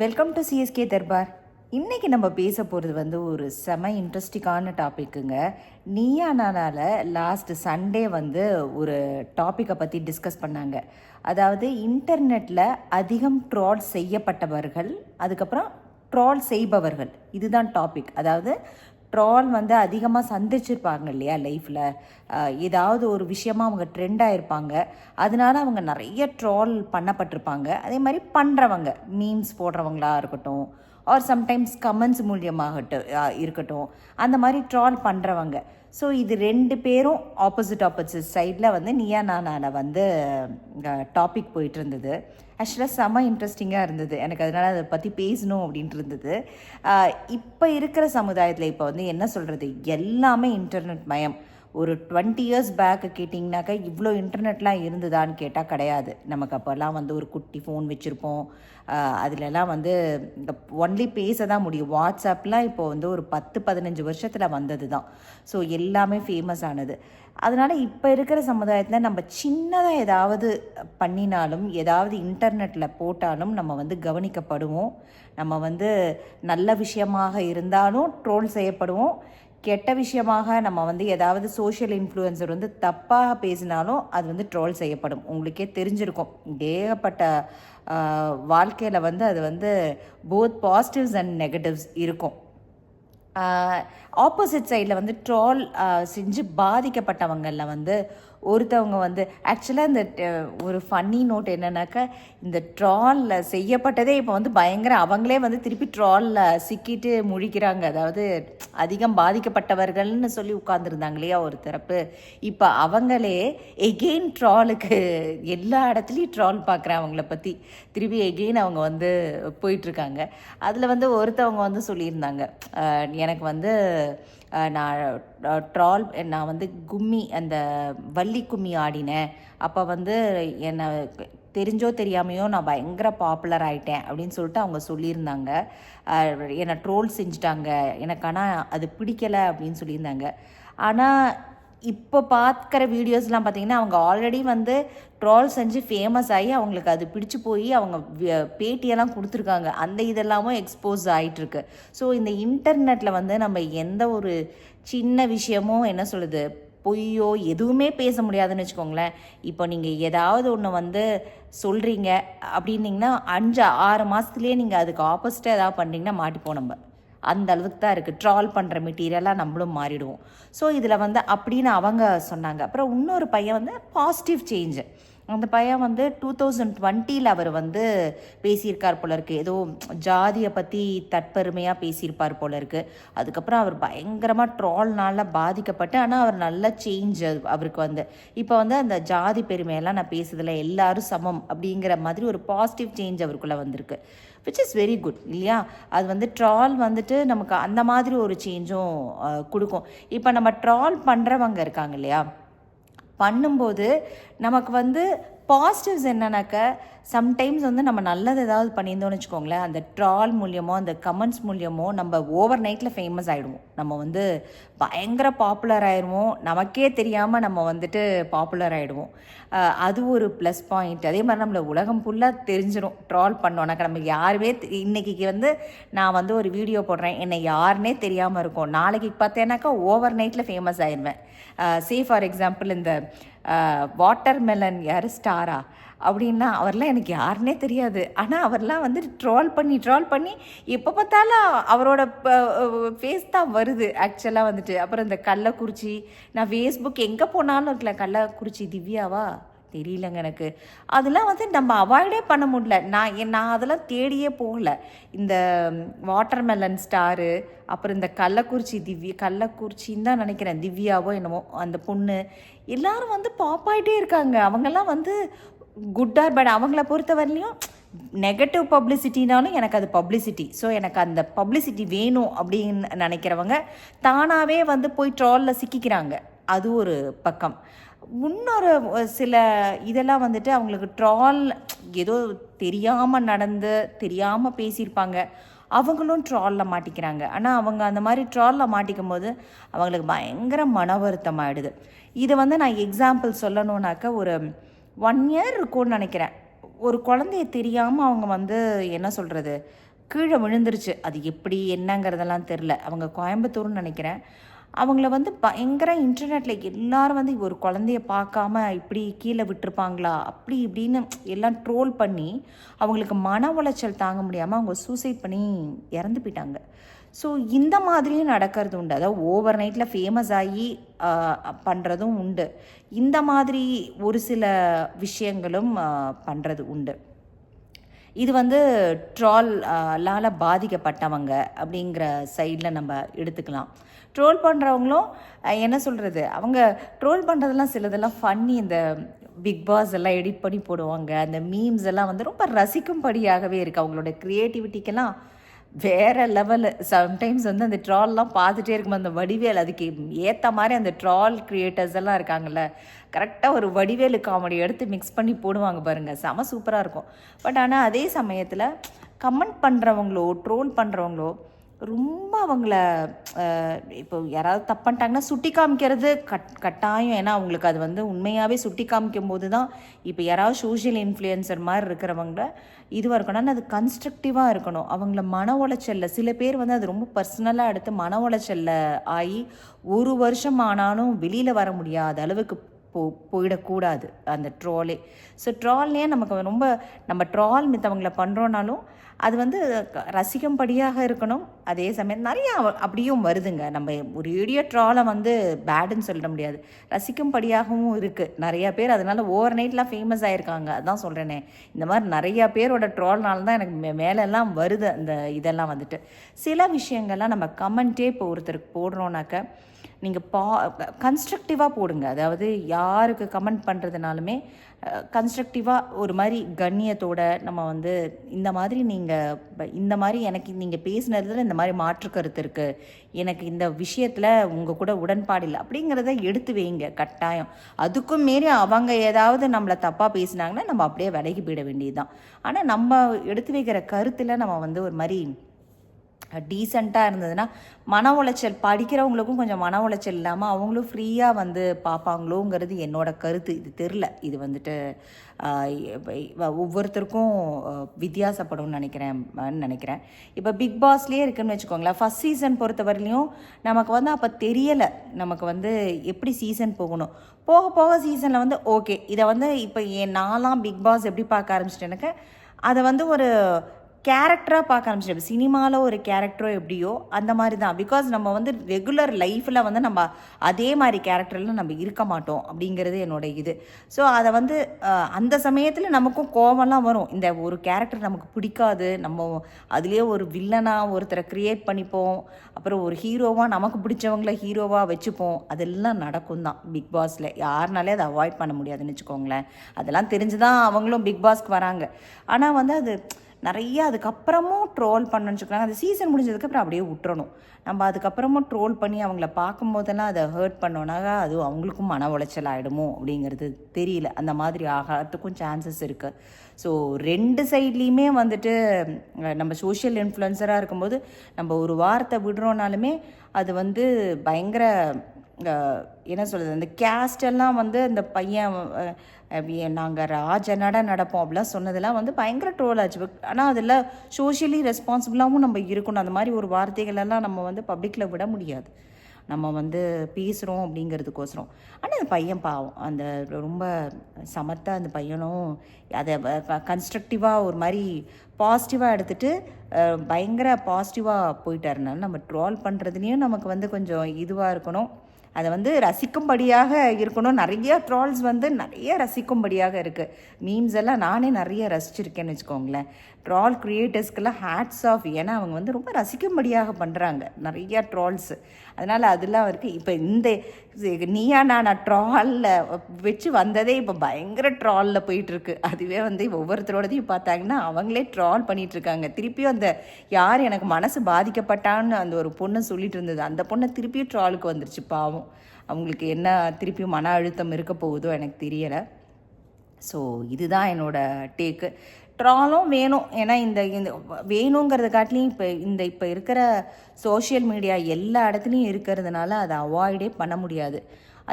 Welcome to CSK Darbar இன்றைக்கி நம்ம பேச போகிறது வந்து ஒரு செம இன்ட்ரெஸ்டிங்கான டாப்பிக்குங்க நீயா நானால லாஸ்ட் சண்டே வந்து ஒரு டாப்பிக்கை பற்றி டிஸ்கஸ் பண்ணாங்க. அதாவது இன்டர்நெட்டில் அதிகம் ட்ரால் செய்யப்பட்டவர்கள் அதுக்கப்புறம் ட்ரால் செய்பவர்கள். இதுதான் டாபிக் அதாவது ட்ரால் வந்து அதிகமாக சந்திச்சிருப்பாங்க இல்லையா லைஃப்பில் ஏதாவது ஒரு விஷயமாக அவங்க ட்ரெண்ட் ஆயிருப்பாங்க. அதனால அவங்க நிறைய ட்ரால் பண்ணப்பட்டிருப்பாங்க. அதே மாதிரி பண்ணுறவங்க மீம்ஸ் போடுறவங்களா இருக்கட்டும் ஆர் சம்டைம்ஸ் கமெண்ட்ஸ் மூலியமாகட்டும் இருக்கட்டும். அந்த மாதிரி ட்ரால் பண்ணுறவங்க ஸோ இது ரெண்டு பேரும் ஆப்போசிட் ஆப்போசிட் சைடில் வந்து நீயா நான் வந்து டாபிக் போயிட்டு இருந்தது ஆக்சுவலாக செம்ம இன்ட்ரெஸ்டிங்காக இருந்தது. எனக்கு அதனால் அதை பற்றி பேசணும் அப்படின்ட்டு இருந்தது இப்போ இருக்கிற சமுதாயத்தில் இப்போ வந்து என்ன சொல்கிறது எல்லாமே இன்டர்நெட் மயம். ஒரு டுவெண்ட்டி இயர்ஸ் பேக் கேட்டிங்கனாக்கா இவ்வளோ இன்டர்நெட்லாம் இருந்ததான்னு கேட்டால் கிடையாது. நமக்கு அப்போல்லாம் வந்து ஒரு குட்டி ஃபோன் வச்சுருப்போம். அதிலலாம் வந்து இந்த ஒன்லி பேச தான் முடியும். வாட்ஸ்அப்லாம் இப்போ வந்து ஒரு பத்து பதினஞ்சு வருஷத்தில் வந்தது தான் ஸோ எல்லாமே ஃபேமஸ் ஆனது. அதனால் இப்போ இருக்கிற சமுதாயத்தில் நம்ம சின்னதாக ஏதாவது பண்ணினாலும் ஏதாவது இன்டர்நெட்டில் போட்டாலும் நம்ம வந்து கவனிக்கப்படுவோம். நம்ம வந்து நல்ல விஷயமாக இருந்தாலும் ட்ரோல் செய்யப்படுவோம். கெட்ட விஷயமாக நம்ம வந்து ஏதாவது சோஷியல் இன்ஃப்ளூயன்சர் வந்து தப்பாக பேசினாலும் அது வந்து ட்ரோல் செய்யப்படும். உங்களுக்கே தெரிஞ்சிருக்கும். ஏகப்பட்ட வாழ்க்கையில் வந்து அது வந்து போத் பாசிட்டிவ்ஸ் அண்ட் நெகட்டிவ்ஸ் இருக்கும். ஆப்போசிட் சைடில் வந்து ட்ரால் செஞ்சு பாதிக்கப்பட்டவங்களில் வந்து ஒருத்தவங்க வந்து ஆக்சுவலாக இந்த ஒரு ஃபன்னி நோட் என்னன்னாக்கா இந்த ட்ராலில் செய்யப்பட்டதே இப்போ வந்து பயங்கர அவங்களே வந்து திருப்பி ட்ராலில் சிக்கிட்டு முழிக்கிறாங்க. அதாவது அதிகம் பாதிக்கப்பட்டவர்கள்னு சொல்லி உட்காந்துருந்தாங்க இல்லையா ஒரு தரப்பு. இப்போ அவங்களே எகெயின் ட்ராலுக்கு எல்லா இடத்துலையும் ட்ரால் பார்க்குறேன் அவங்கள பற்றி திருப்பி எகெயின் அவங்க வந்து போயிட்டுருக்காங்க அதில் வந்து ஒருத்தவங்க வந்து சொல்லியிருந்தாங்க. எனக்கு வந்து நான் ட்ரால் நான் வந்து கும்மி அந்த வள்ளி கும்மி ஆடினேன். அப்போ வந்து என்னை தெரிஞ்சோ தெரியாமையோ நான் பயங்கர பாப்புலர் ஆகிட்டேன் அப்படின்னு சொல்லிட்டு அவங்க சொல்லியிருந்தாங்க. என்னை ட்ரோல் செஞ்சிட்டாங்க. எனக்கு ஆனால் அது பிடிக்கலை அப்படின்னு சொல்லியிருந்தாங்க. ஆனால் இப்போ பார்க்குற வீடியோஸ்லாம் பார்த்தீங்கன்னா அவங்க ஆல்ரெடி வந்து ட்ரால் செஞ்சு ஃபேமஸ் ஆகி அவங்களுக்கு அது பிடிச்சு போய் அவங்க பேட்டியெல்லாம் கொடுத்துருக்காங்க. அந்த இதெல்லாமும் எக்ஸ்போஸ் ஆகிட்டுருக்கு ஸோ இந்த இன்டர்நெட்டில் வந்து நம்ம எந்த ஒரு சின்ன விஷயமும் என்ன சொல்லுது பொய்யோ எதுவுமே பேச முடியாதுன்னு வச்சுக்கோங்களேன். இப்போ நீங்கள் ஏதாவது ஒன்று வந்து சொல்கிறீங்க அப்படின்னீங்கன்னா அஞ்சு ஆறு மாதத்துலேயே நீங்கள் அதுக்கு ஆப்போசிட்டாக ஏதாவது பண்ணுறீங்கன்னா மாட்டிப்போம் நம்ம. அந்த அளவுக்கு தான் இருக்குது ட்ரால் பண்ணுற மெட்டீரியலாக நம்மளும் மாறிடுவோம். ஸோ இதில் வந்து அப்படின்னு அவங்க சொன்னாங்க. அப்புறம் இன்னொரு பையன் வந்து பாசிட்டிவ் சேஞ்சு அந்த பையன் வந்து டூ தௌசண்ட் டுவெண்ட்டியில் அவர் வந்து பேசியிருக்கார் போல இருக்கு. ஏதோ ஜாதியை பற்றி தற்பெருமையாக பேசியிருப்பார் போல இருக்கு. அதுக்கப்புறம் அவர் பயங்கரமாக ட்ரால்னால பாதிக்கப்பட்டு ஆனால் அவர் நல்ல சேஞ்ச் அவருக்கு வந்து. இப்போ வந்து அந்த ஜாதி பெருமையெல்லாம் நான் பேசுதில்ல எல்லாரும் சமம் அப்படிங்கிற மாதிரி ஒரு பாசிட்டிவ் சேஞ்ச் அவருக்குள்ளே வந்திருக்கு. விச் இஸ் வெரி குட் இல்லையா? அது வந்து ட்ரால் வந்துட்டு நமக்கு அந்த மாதிரி ஒரு சேஞ்சும் கொடுக்கும். இப்போ நம்ம ட்ரால் பண்ணுறவங்க இருக்காங்க இல்லையா? பண்ணும்போது நமக்கு வந்து பாசிட்டிவ்ஸ் என்னன்னாக்க சம்டைம்ஸ் வந்து நம்ம நல்லது ஏதாவது பண்ணியிருந்தோம்னு வச்சுக்கோங்களேன் அந்த ட்ரால் மூலியமோ அந்த கமெண்ட்ஸ் மூலியமோ நம்ம ஓவர் நைட்டில் ஃபேமஸ் ஆகிடுவோம் நம்ம வந்து பயங்கர பாப்புலர் ஆயிடுவோம் நமக்கே தெரியாமல் நம்ம வந்துட்டு பாப்புலர் ஆகிடுவோம் அது ஒரு ப்ளஸ் பாயிண்ட் அதே மாதிரி நம்மளை உலகம் ஃபுல்லாக தெரிஞ்சிடும் ட்ரால் பண்ணோன்னாக்க நம்ம யாருமே தெ- வந்து நான் வந்து ஒரு வீடியோ போடுறேன். என்னை யாருனே தெரியாமல் இருக்கும். நாளைக்கு பார்த்தேன்னாக்கா ஓவர் நைட்டில் ஃபேமஸ் ஆயிடுவேன் சே ஃபார் எக்ஸாம்பிள் இந்த வாட்டர் மெலன் யார்? ஸ்டாரா. அப்படின்னா அவர்லாம் எனக்கு யாருனே தெரியாது. ஆனால் அவர்லாம் வந்து ட்ரால் பண்ணி ட்ரால் பண்ணி எப்போ பார்த்தாலும் அவரோட ஃபேஸ் தான் வருது ஆக்சுவலாக வந்துட்டு. அப்புறம் இந்த கள்ளக்குறிச்சி நான் ஃபேஸ்புக் எங்கே போனாலும் இருக்கல கள்ளக்குறிச்சி திவ்யாவா? தெரியலங்க எனக்கு. அதெல்லாம் வந்து நம்ம அவாய்டே பண்ண முடியல. நான் என் நான் அதெல்லாம் தேடியே போகல. இந்த வாட்டர்மெலன் ஸ்டாரு அப்புறம் இந்த கள்ளக்குறிச்சி திவ்யா கள்ளக்குறிச்சின்னு தான் நினைக்கிறேன். திவ்யாவோ என்னமோ அந்த பொண்ணு. எல்லாரும் வந்து பாப்பாயிட்டே இருக்காங்க. அவங்கெல்லாம் வந்து குட் ஆர் பட் அவங்கள பொறுத்த வரலையும் நெகட்டிவ் பப்ளிசிட்டினாலும் எனக்கு அது பப்ளிசிட்டி ஸோ எனக்கு அந்த பப்ளிசிட்டி வேணும் அப்படின்னு நினைக்கிறவங்க தானாகவே வந்து போய் ட்ராலில் சிக்கிக்கிறாங்க. அது ஒரு பக்கம். இன்னொரு சில இதெல்லாம் வந்துட்டு அவங்களுக்கு ட்ரால் ஏதோ தெரியாமல் நடந்து தெரியாமல் பேசியிருப்பாங்க. அவங்களும் ட்ராலில் மாட்டிக்கிறாங்க. ஆனால் அவங்க அந்த மாதிரி ட்ராலில் மாட்டிக்கும் போது அவங்களுக்கு பயங்கர மன வருத்தம் ஆகிடுது இதை வந்து நான் எக்ஸாம்பிள் சொல்லணுன்னாக்க ஒரு ஒன் இயர் இருக்கும்னு நினைக்கிறேன். ஒரு குழந்தைய தெரியாமல் அவங்க வந்து என்ன சொல்கிறது கீழே விழுந்துருச்சு. அது எப்படி என்னங்கிறதெல்லாம் தெரில அவங்க கோயம்புத்தூர்னு நினைக்கிறேன். அவங்கள வந்து பயங்கர இன்டர்நெட்டில் எல்லாரும் வந்து ஒரு குழந்தைய பார்க்காம இப்படி கீழே விட்டுருப்பாங்களா? அப்படி இப்படின்னு எல்லாம் ட்ரோல் பண்ணி அவங்களுக்கு மன உளைச்சல் தாங்க முடியாமல் அவங்க சூசைட் பண்ணி இறந்து போயிட்டாங்க. ஸோ இந்த மாதிரியும் நடக்கிறது உண்டு. அதாவது ஓவர் நைட்டில் ஃபேமஸ் ஆகி பண்ணுறதும் உண்டு. இந்த மாதிரி ஒரு சில விஷயங்களும் பண்ணுறது உண்டு. இது வந்து ட்ரால் பாதிக்கப்பட்டவங்க அப்படிங்கிற சைடில் நம்ம எடுத்துக்கலாம். ட்ரோல் பண்ணுறவங்களும் என்ன சொல்கிறது அவங்க ட்ரோல் பண்ணுறதெல்லாம் சிலதெல்லாம் ஃபன்னி இந்த பிக் பாஸ் எல்லாம் எடிட் பண்ணி போடுவாங்க. அந்த மீம்ஸ் எல்லாம் வந்து ரொம்ப ரசிக்கும்படியாகவே இருக்குது அவங்களோட க்ரியேட்டிவிட்டிக்கெல்லாம் வேற லெவலு சம்டைம்ஸ் வந்து அந்த ட்ரால்லாம் பார்த்துட்டே இருக்கும் அந்த வடிவேல் அதுக்கு ஏற்ற மாதிரி அந்த ட்ரால் கிரியேட்டர்ஸ் எல்லாம் இருக்காங்கல்ல கரெக்டாக ஒரு வடிவேலு காமெடி எடுத்து மிக்ஸ் பண்ணி போடுவாங்க பாருங்கள் செம சூப்பராக இருக்கும். பட் ஆனால் அதே சமயத்தில் கமெண்ட் பண்ணுறவங்களோ ட்ரோல் பண்ணுறவங்களோ ரொம்ப அவங்கள இப்போ யாராவது தப்பு பண்ணிட்டாங்கன்னா சுட்டி காமிக்கிறது கட் கட்டாயம். ஏன்னா அவங்களுக்கு அது வந்து உண்மையாகவே சுட்டி காமிக்கும் போது தான் இப்போ யாராவது சோஷியல் இன்ஃப்ளூயன்சர் மாதிரி இருக்கிறவங்கள இதுவாக இருக்கணும் ஆனால் அது கன்ஸ்ட்ரக்டிவாக இருக்கணும். அவங்கள மன உளைச்சலில் சில பேர் வந்து அது ரொம்ப பர்சனலாக எடுத்து மன உளைச்சலில் ஆகி ஒரு வருஷம் ஆனாலும் வெளியில் வர முடியாத அளவுக்கு போ போயிடக்கூடாது. அந்த ட்ராலே. ஸோ ட்ரால்லே நமக்கு ரொம்ப நம்ம ட்ரால் மித்தவங்களை பண்ணுறோனாலும் அது வந்து ரசிக்கும்படியாக இருக்கணும். அதே சமயம் நிறையா அப்படியும் வருதுங்க. நம்ம ஒரு இடிய ட்ராலை வந்து பேடுன்னு சொல்லிட முடியாது. ரசிக்கும்படியாகவும் இருக்குது நிறையா பேர் அதனால ஓவர் நைட்லாம் ஃபேமஸ் ஆகிருக்காங்க அதான் சொல்கிறேனே இந்த மாதிரி நிறையா பேரோட ட்ரால்னால தான் எனக்கு மே மேலெல்லாம் வருது அந்த இதெல்லாம் வந்துட்டு. சில விஷயங்கள்லாம் நம்ம கமெண்ட்டே இப்போ ஒருத்தருக்கு போடுறோன்னாக்க நீங்கள் பா கன்ஸ்ட்ரக்டிவாக போடுங்க. அதாவது யாருக்கு கமெண்ட் பண்ணுறதுனாலுமே கன்ஸ்ட்ரக்டிவாக ஒரு மாதிரி கண்ணியத்தோட நம்ம வந்து இந்த மாதிரி நீங்கள் இந்த மாதிரி எனக்கு நீங்கள் பேசினதில் இந்த மாதிரி மாற்று கருத்து இருக்குது எனக்கு இந்த விஷயத்தில் உங்கள் கூட உடன்பாடு இல்லை. அப்படிங்கிறத எடுத்து வைங்க. கட்டாயம். அதுக்கும் மீறி அவங்க ஏதாவது நம்மளை தப்பாக பேசினாங்கன்னா நம்ம அப்படியே விலகி போயிட வேண்டியது தான் ஆனால் நம்ம எடுத்து வைக்கிற கருத்தில் நம்ம வந்து ஒரு மாதிரி டீசெண்டாக இருந்ததுன்னா மன உளைச்சல் படிக்கிறவங்களுக்கும் கொஞ்சம் மன உளைச்சல் இல்லாமல் அவங்களும் ஃப்ரீயாக வந்து பார்ப்பாங்களோங்கிறது என்னோட கருத்து. இது தெரில இது வந்துட்டு ஒவ்வொருத்தருக்கும் வித்தியாசப்படும்னு நினைக்கிறேன் நினைக்கிறேன். இப்போ பிக் பாஸ்லேயே இருக்குன்னு வச்சுக்கோங்களேன். ஃபஸ்ட் சீசன் பொறுத்தவரையிலையும் நமக்கு வந்து அப்போ தெரியலை நமக்கு வந்து எப்படி சீசன் போகணும். போக போக சீசனில் வந்து ஓகே இதை வந்து இப்போ என் நாலாம் பிக் பாஸ் எப்படி பார்க்க ஆரம்பிச்சிட்டேனாக்க அதை வந்து ஒரு கேரக்டராக பார்க்க ஆரம்பிச்சிடும் சினிமாவில் ஒரு கேரக்டரோ எப்படியோ அந்த மாதிரி தான் பிகாஸ் நம்ம வந்து ரெகுலர் லைஃப்பில் வந்து நம்ம அதே மாதிரி கேரக்டரில் நம்ம இருக்க மாட்டோம் அப்படிங்கிறது என்னோட இது. ஸோ அதை வந்து அந்த சமயத்தில் நமக்கும் கோவம்லாம் வரும். இந்த ஒரு கேரக்டர் நமக்கு பிடிக்காது. நம்ம அதுலேயே ஒரு வில்லனாக ஒருத்தரை க்ரியேட் பண்ணிப்போம். அப்புறம் ஒரு ஹீரோவாக நமக்கு பிடிச்சவங்கள ஹீரோவாக வச்சுப்போம். அதெல்லாம் நடக்கும் தான் பிக் பாஸில் யாருனாலே அதை அவாய்ட் பண்ண முடியாதுன்னு வச்சுக்கோங்களேன். அதெல்லாம் தெரிஞ்சு தான் அவங்களும் பிக் பாஸ்க்கு வராங்க. ஆனால் வந்து அது நிறைய அதுக்கப்புறமும் ட்ரோல் பண்ணணும்னு வச்சுக்கோங்க அந்த சீசன் முடிஞ்சதுக்கப்புறம் அப்படியே விட்டுறணும். நம்ம அதுக்கப்புறமும் ட்ரோல் பண்ணி அவங்கள பார்க்கும் போதெல்லாம் அதை ஹர்ட் பண்ணோன்னாக்கா அது அவங்களுக்கும் மன உளைச்சல் ஆகிடுமோ அப்படிங்கிறது தெரியல. அந்த மாதிரி ஆகிறதுக்கும் சான்சஸ் இருக்குது ஸோ ரெண்டு சைட்லேயுமே வந்துட்டு நம்ம சோஷியல் இன்ஃப்ளூயன்சராக இருக்கும்போது நம்ம ஒரு வார்த்தை விடுறோனாலுமே அது வந்து பயங்கர என்ன சொல்கிறது அந்த கேஸ்டெல்லாம் வந்து அந்த பையன் நாங்கள் ராஜ நட நடப்போம் அப்படிலாம் சொன்னதெல்லாம் வந்து பயங்கர ட்ரோல் ஆச்சு. ஆனால் அதில் சோஷியலி ரெஸ்பான்சிபிளாகவும் நம்ம இருக்கணும். அந்த மாதிரி ஒரு வார்த்தைகளெல்லாம் நம்ம வந்து பப்ளிக்கில் விட முடியாது. நம்ம வந்து பேசுகிறோம் அப்படிங்கிறதுக்கோசரம். ஆனால் அந்த பையன் பாவம். அந்த ரொம்ப சமத்தாக அந்த பையனும் அதை கன்ஸ்ட்ரக்டிவாக ஒரு மாதிரி பாசிட்டிவாக எடுத்துகிட்டு பயங்கர பாசிட்டிவாக போயிட்டாருனால நம்ம ட்ரால் பண்ணுறதுலேயும் நமக்கு வந்து கொஞ்சம் இதுவாக இருக்கணும். அதை வந்து ரசிக்கும்படியாக இருக்கணும். நிறைய ட்ரால்ஸ் வந்து நிறைய ரசிக்கும்படியாக இருக்குது மீம்ஸ் எல்லாம் நானே நிறைய ரசிச்சிருக்கேன்னு வச்சுக்கோங்களேன். ட்ரால் க்ரியேட்டர்ஸ்க்கெல்லாம் ஹேட்ஸ் ஆஃப் ஏன்னா அவங்க வந்து ரொம்ப ரசிக்கும்படியாக பண்ணுறாங்க நிறைய ட்ரால்ஸு அதனால் அதெல்லாம் இருக்குது இப்போ இந்த நீயா நான் ட்ராலில் வச்சு வந்ததே இப்போ பயங்கர ட்ராலில் போயிட்டுருக்கு. அதுவே வந்து ஒவ்வொருத்தரோடதையும் பார்த்தாங்கன்னா அவங்களே ட்ரால் பண்ணிகிட்ருக்காங்க திருப்பியும் அந்த யார் எனக்கு மனசு பாதிக்கப்பட்டான்னு அந்த ஒரு பொண்ணு சொல்லிட்டு இருந்தது. அந்த பொண்ணை திருப்பியும் ட்ராலுக்கு வந்துருச்சு பாவம். அவங்களுக்கு என்ன திருப்பியும் மன அழுத்தம் இருக்க போகுதோ எனக்கு தெரியலை. ஸோ இதுதான் என்னோடய டேக்கு ட்ராலும் வேணும். ஏன்னா இந்த இந்த வேணுங்கிறத காட்டிலையும் இப்போ இந்த இப்போ இருக்கிற சோஷியல் மீடியா எல்லா இடத்துலையும் இருக்கிறதுனால அதை அவாய்டே பண்ண முடியாது.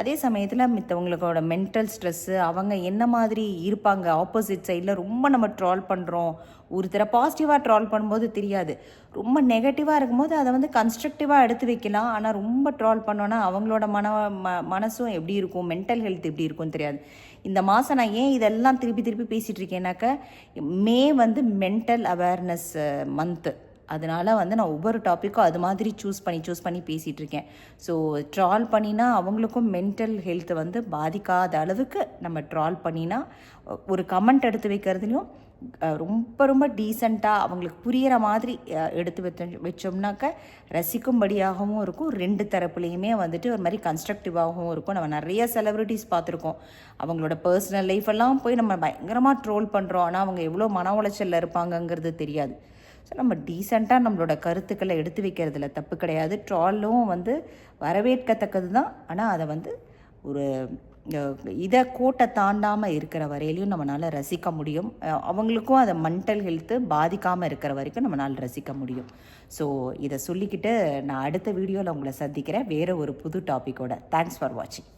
அதே சமயத்தில் மித்தவங்களோட மென்டல் ஸ்ட்ரெஸ்ஸு அவங்க என்ன மாதிரி இருப்பாங்க ஆப்போசிட் சைடில் ரொம்ப நம்ம ட்ரால் பண்ணுறோம் ஒருத்தரை பாசிட்டிவாக ட்ரால் பண்ணும்போது தெரியாது. ரொம்ப நெகட்டிவாக இருக்கும்போது அதை வந்து கன்ஸ்ட்ரக்டிவாக எடுத்து வைக்கலாம். ஆனால் ரொம்ப ட்ரால் பண்ணோன்னா அவங்களோட மன ம மனசும் எப்படி இருக்கும் மென்டல் ஹெல்த் எப்படி இருக்கும்னு தெரியாது. இந்த மாதம் நான் ஏன் இதெல்லாம் திருப்பி திருப்பி பேசிகிட்டு இருக்கேன்னாக்க மே வந்து மென்டல் அவேர்னஸ் மந்த்து அதனால் வந்து நான் ஒவ்வொரு டாப்பிக்கும் அது மாதிரி சூஸ் பண்ணி சூஸ் பண்ணி பேசிகிட்டு இருக்கேன் ஸோ ட்ரால் பண்ணினா அவங்களுக்கும் மென்டல் ஹெல்த் வந்து பாதிக்காத அளவுக்கு நம்ம ட்ரால் பண்ணினா ஒரு கமெண்ட் எடுத்து வைக்கிறதுலையும் ரொம்ப ரொம்ப டீசெண்டாக அவங்களுக்கு புரிகிற மாதிரி எடுத்து வச்ச வச்சோம்னாக்க ரசிக்கும்படியாகவும் இருக்கும். ரெண்டு தரப்புலையுமே வந்துட்டு ஒரு மாதிரி கன்ஸ்ட்ரக்டிவாகவும் இருக்கும். நம்ம நிறைய செலிப்ரிட்டிஸ் பார்த்துருக்கோம். அவங்களோட பர்சனல் லைஃப் எல்லாம் போய் நம்ம பயங்கரமாக ட்ரோல் பண்ணுறோம் ஆனால் அவங்க எவ்வளோ மன உளைச்சலில் இருப்பாங்கங்கிறது தெரியாது. ஸோ நம்ம டீசெண்டாக நம்மளோட கருத்துக்களை எடுத்து வைக்கிறதுல தப்பு கிடையாது. ட்ராலும் வந்து வரவேற்கத்தக்கது தான் ஆனால் அதை வந்து ஒரு இதை கோட்டை தாண்டாமல் இருக்கிற வரையிலையும் நம்மளால் ரசிக்க முடியும். அவங்களுக்கும் அதை மென்டல் ஹெல்த்து பாதிக்காமல் இருக்கிற வரைக்கும் நம்மளால் ரசிக்க முடியும். ஸோ இதை சொல்லிக்கிட்டு நான் அடுத்த வீடியோவில் உங்களை சந்திக்கிறேன். வேறு ஒரு புது டாப்பிக்கோட தேங்க்ஸ் ஃபார் வாட்சிங்